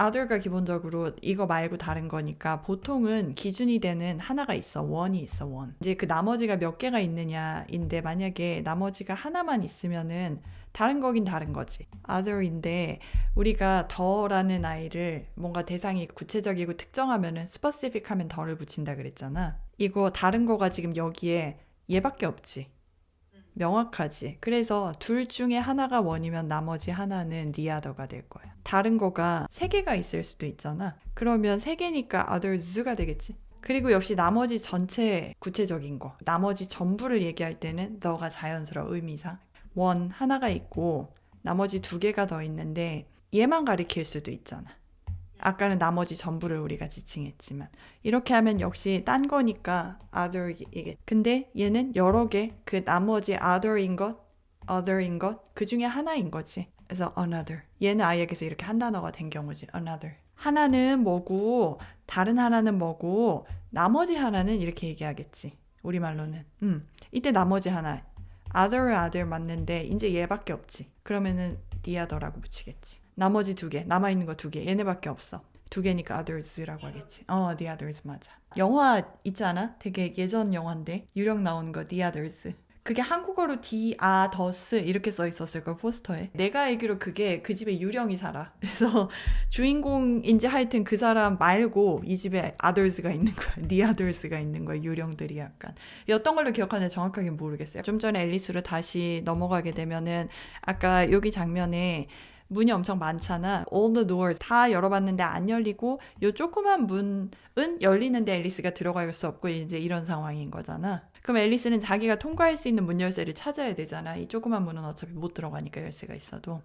other가 기본적으로 이거 말고 다른 거니까 보통은 기준이 되는 하나가 있어. 원이 있어, 원. 이제 그 나머지가 몇 개가 있느냐인데 만약에 나머지가 하나만 있으면은 다른 거긴 다른 거지. other인데 우리가 더라는 아이를 뭔가 대상이 구체적이고 특정하면은 specific 하면 더를 붙인다 그랬잖아. 이거 다른 거가 지금 여기에 얘밖에 없지. 명확하지. 그래서 둘 중에 하나가 원이면 나머지 하나는 니아더가 될 거야. 다른 거가 세 개가 있을 수도 있잖아. 그러면 세 개니까 others가 되겠지. 그리고 역시 나머지 전체 구체적인 거, 나머지 전부를 얘기할 때는 너가 자연스러워 의미상 원 하나가 있고 나머지 두 개가 더 있는데 얘만 가리킬 수도 있잖아. 아까는 나머지 전부를 우리가 지칭했지만 이렇게 하면 역시 딴 거니까 other 이게. 근데 얘는 여러 개 그 나머지 other인 것 other인 것 그 중에 하나인 거지. 그래서 another. 얘는 아예 그래서 이렇게 한 단어가 된 경우지. another. 하나는 뭐고 다른 하나는 뭐고 나머지 하나는 이렇게 얘기하겠지. 우리말로는. 음 이때 나머지 하나. other other 맞는데 이제 얘밖에 없지. 그러면은 the other라고 붙이겠지 나머지 두 개, 남아있는 거 두 개, 얘네밖에 없어. 두 개니까 others라고 하겠지. 어, the others 맞아. 영화 있지 않아? 되게 예전 영화인데 유령 나오는 거 the others. 그게 한국어로 the others 이렇게 써 있었을 걸 포스터에. 내가 알기로 그게 그 집에 유령이 살아. 그래서 주인공인지 하여튼 그 사람 말고 이 집에 others가 있는 거야. the others가 있는 거야. 유령들이 약간. 어떤 걸로 기억하는지 정확하게 모르겠어요. 좀 전에 앨리스로 다시 넘어가게 되면은 아까 여기 장면에 문이 엄청 많잖아. All the doors 다 열어봤는데 안 열리고 요 조그만 문은 열리는데 앨리스가 들어갈 수 없고 이제 이런 상황인 거잖아. 그럼 앨리스는 자기가 통과할 수 있는 문 열쇠를 찾아야 되잖아. 이 조그만 문은 어차피 못 들어가니까 열쇠가 있어도.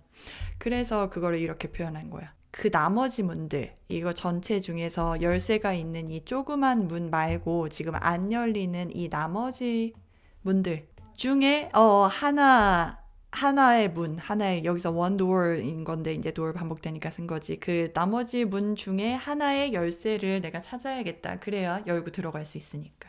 그래서 그거를 이렇게 표현한 거야. 그 나머지 문들, 이거 전체 중에서 열쇠가 있는 이 조그만 문 말고 지금 안 열리는 이 나머지 문들 중에 어 하나 하나의 문, 하나의 여기서 one door인 건데 이제 door 반복되니까 쓴 거지. 그 나머지 문 중에 하나의 열쇠를 내가 찾아야겠다. 그래야 열고 들어갈 수 있으니까.